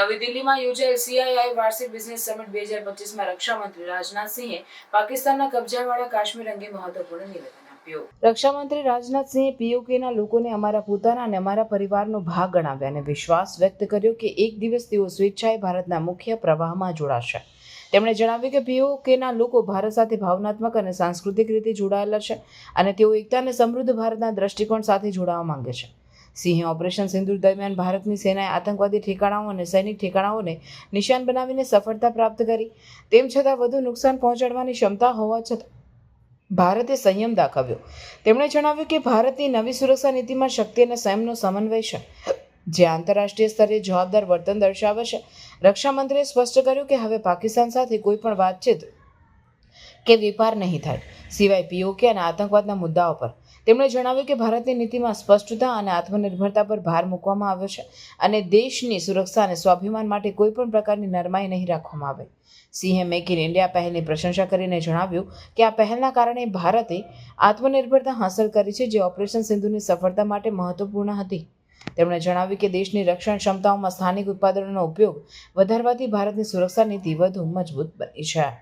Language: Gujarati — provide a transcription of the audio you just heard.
નવી દિલ્હીમાં યોજાયેલ સીઆઈઆઈ વાર્ષિક બિઝનેસ સમિટ બે હજાર પચીસમાં રક્ષામંત્રી રાજનાથસિંહે પાકિસ્તાનના કબજાવાળા કાશ્મીર અંગે મહત્વપૂર્ણ નિવેદન રક્ષામંત્રી રાજનાથસિંહે પીઓકેના લોકોને અમારા પોતાના અને અમારા પરિવારનો ભાગ ગણાવ્યા અને વિશ્વાસ વ્યક્ત કર્યો કે એક દિવસ તેઓ સ્વેચ્છાએ ભારતના મુખ્ય પ્રવાહમાં જોડાશે. તેમણે જણાવ્યું કે પીઓકેના લોકો ભારત સાથે ભાવનાત્મક અને સાંસ્કૃતિક રીતે જોડાયેલા છે અને તેઓ એકતા અને સમૃદ્ધ ભારતના દ્રષ્ટિકોણ સાથે જોડાવા માંગે છે. સિંહે ઓપરેશન સિંદૂર દરમિયાન ભારતની સેનાએ આતંકવાદી ઠેકાણાઓ અને સૈનિક ઠેકાણાઓને નિશાન બનાવીને સફળતા પ્રાપ્ત કરી. તેમ છતાં વધુ નુકસાન પહોંચાડવાની ક્ષમતા હોવા છતાં ભારતે સંયમ દાખવ્યો. તેમણે જણાવ્યું કે ભારતની નવી સુરક્ષા નીતિમાં શક્તિ અને સંયમનો સમન્વય છે. જે આંતરરાષ્ટ્રીય સ્તરે જવાબદાર વર્તન દર્શાવે છે. રક્ષામંત્રીએ સ્પષ્ટ કર્યું કે હવે પાકિસ્તાન સાથે કોઈ પણ વાતચીત કે વેપાર નહીં થાય. સિવાય પીઓકે અને આતંકવાદના મુદ્દાઓ પર. તેમણે જણાવ્યું કે ભારતની નીતિમાં સ્પષ્ટતા અને આત્મનિર્ભરતા પર ભાર મૂકવામાં આવ્યો છે અને દેશની સુરક્ષા અને સ્વાભિમાન માટે કોઈપણ પ્રકારની નરમાઈ નહીં રાખવામાં આવે. સિંહે મેક ઇન ઇન્ડિયા પહેલની પ્રશંસા કરીને જણાવ્યું કે આ પહેલના કારણે ભારતે આત્મનિર્ભરતા હાંસલ કરી છે જે ઓપરેશન સિંધુની સફળતા માટે મહત્વપૂર્ણ હતી. તેમણે જણાવ્યું કે દેશની રક્ષણ ક્ષમતાઓમાં સ્થાનિક ઉત્પાદનોનો ઉપયોગ વધારવાથી ભારતની સુરક્ષા નીતિ વધુ મજબૂત બની છે.